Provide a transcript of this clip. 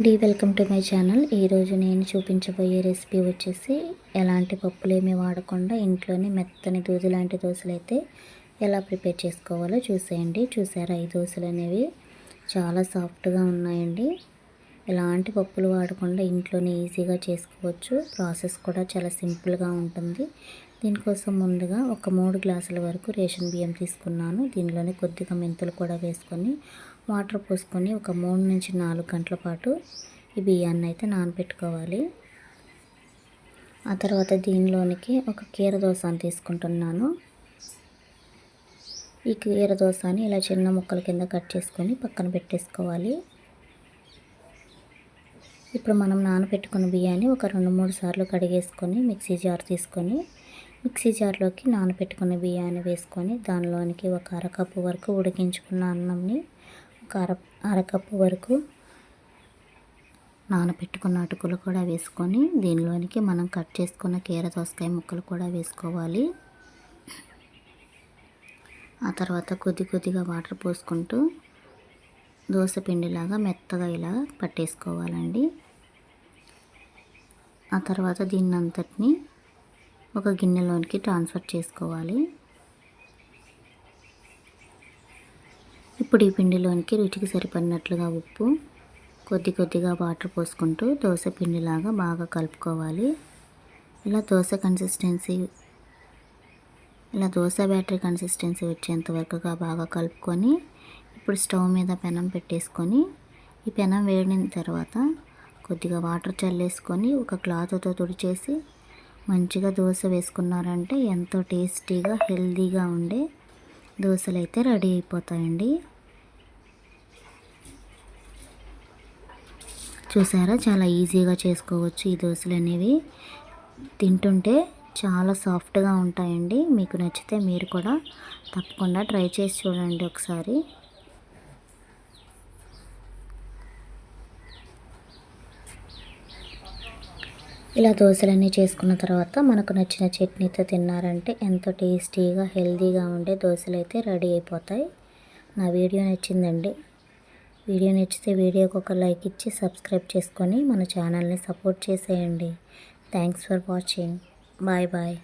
D welcome to my channel. ఈరోజు నేను చూపించబోయే రెసిపీ వచ్చేసి ఎలాంటి పప్పులేమీ వాడకుండా ఇంట్లోనే మెత్తని దూది లాంటి దోశలు అయితే ఎలా ప్రిపేర్ చేసుకోవాలో చూసేయండి. చూసారా ఈ దోశలు అనేవి చాలా సాఫ్ట్గా ఉన్నాయండి. ఎలాంటి పప్పులు వాడకుండా ఇంట్లోనే ఈజీగా చేసుకోవచ్చు. ప్రాసెస్ కూడా చాలా సింపుల్గా ఉంటుంది. దీనికోసం ముందుగా ఒక మూడు గ్లాసుల వరకు రేషన్ బియ్యం తీసుకున్నాను. దీనిలోనే కొద్దిగా మెంతులు కూడా వేసుకొని వాటర్ పోసుకొని ఒక మూడు నుంచి నాలుగు గంటల పాటు ఈ బియ్యాన్ని అయితే నానబెట్టుకోవాలి. ఆ తర్వాత దీనిలోనికి ఒక కీర దోసాన్ని తీసుకుంటున్నాను. ఈ కీర దోసాని ఇలా చిన్న ముక్కల కింద కట్ చేసుకొని పక్కన పెట్టేసుకోవాలి. ఇప్పుడు మనం నానబెట్టుకున్న బియ్యాన్ని ఒక రెండు మూడు సార్లు కడిగేసుకొని మిక్సీ జార్ తీసుకొని మిక్సీ జార్లోకి నానబెట్టుకున్న బియ్యాన్ని వేసుకొని దానిలోనికి ఒక అరకప్పు వరకు ఉడికించుకున్న అన్నంని అర అరకప్పు వరకు నానబెట్టుకున్న అటుకులు కూడా వేసుకొని దీనిలోనికి మనం కట్ చేసుకున్న కీర దోసకాయ ముక్కలు కూడా వేసుకోవాలి. ఆ తర్వాత కొద్ది కొద్దిగా వాటర్ పోసుకుంటూ దోశ పిండిలాగా మెత్తగా ఇలా పట్టేసుకోవాలండి. ఆ తర్వాత దీన్ని అంతటిని ఒక గిన్నెలోనికి ట్రాన్స్ఫర్ చేసుకోవాలి. ఇప్పుడు ఈ పిండిలోనికి రుచికి సరిపడినట్లుగా ఉప్పు కొద్ది కొద్దిగా వాటర్ పోసుకుంటూ దోశ పిండిలాగా బాగా కలుపుకోవాలి. ఇలా దోశ కన్సిస్టెన్సీ ఇలా దోశ బ్యాటరీ కన్సిస్టెన్సీ వచ్చేంత వరకుగా బాగా కలుపుకొని ఇప్పుడు స్టవ్ మీద పెనం పెట్టేసుకొని ఈ పెనం వేడిన తర్వాత కొద్దిగా వాటర్ చల్లేసుకొని ఒక క్లాత్తో తుడిచేసి మంచిగా దోశ వేసుకున్నారంటే ఎంతో టేస్టీగా హెల్తీగా ఉండే దోశలు అయితే రెడీ అయిపోతాయండి. చూసారా? చాలా ఈజీగా చేసుకోవచ్చు ఈ దోశలు అనేవి. తింటుంటే చాలా సాఫ్ట్గా ఉంటాయండి. మీకు నచ్చితే మీరు కూడా తప్పకుండా ట్రై చేసి చూడండి ఒకసారి. ఇలా దోశలన్నీ చేసుకున్న తర్వాత మనకు నచ్చిన చట్నీతో తిన్నారంటే ఎంతో టేస్టీగా హెల్తీగా ఉండే దోశలు అయితే రెడీ అయిపోతాయి. నా వీడియో నచ్చిందండి. వీడియో నచ్చితే వీడియోకి ఒక లైక్ ఇచ్చి సబ్స్క్రైబ్ చేసుకొని మన ఛానల్ని సపోర్ట్ చేసేయండి. Thanks for watching. Bye bye.